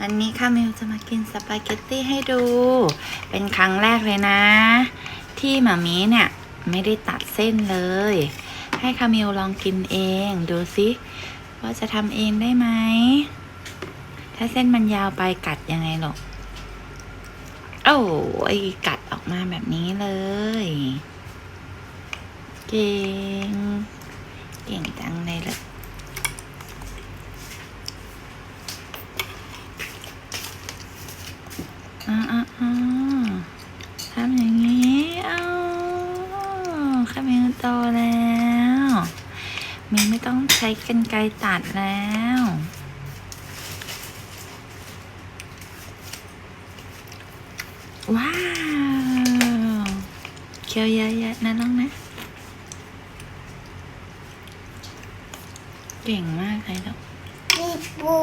วันนี้คามิลจะมากินสปาเกตตี้ให้ดู เป็นครั้งแรกเลยนะ ที่หมามีเนี่ยไม่ได้ตัดเส้นเลย ให้คามิลลองกินเองดูสิว่าจะทำเองได้ไหม ถ้าเส้นมันยาวไปกัดยังไงหรอกโอ้ยกัดออกมาแบบนี้เลย เก่ง เก่งจังเลยเลย อ่าอ่าอ่าทำอย่างนี้เอาข้ามิวโตแล้วมิวไม่ต้องใช้กันไกรตัดแล้วว้าวเคี้ยวเยอะๆนะน้องนะ เก่งมากเลยลูกมีปู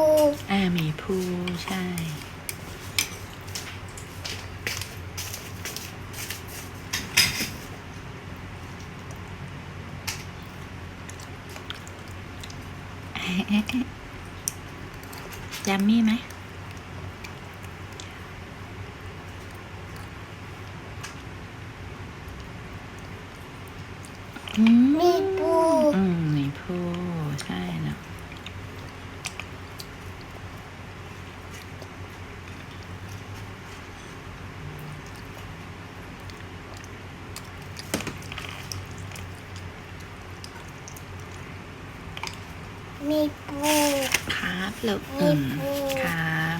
อ่าหมีภูใช่ ยัมมี่ไหมอืมมีปู อืมหมีภูใช่แล้ว มีปูครับลูกมีอืมภูครับ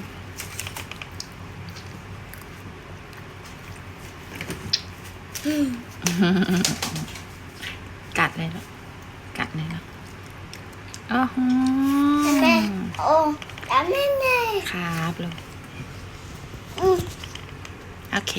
กัดเลยลูกกัดเลยลูกโอ้โหแม่โอ้ทำยังไงครับลูกอืมโอเค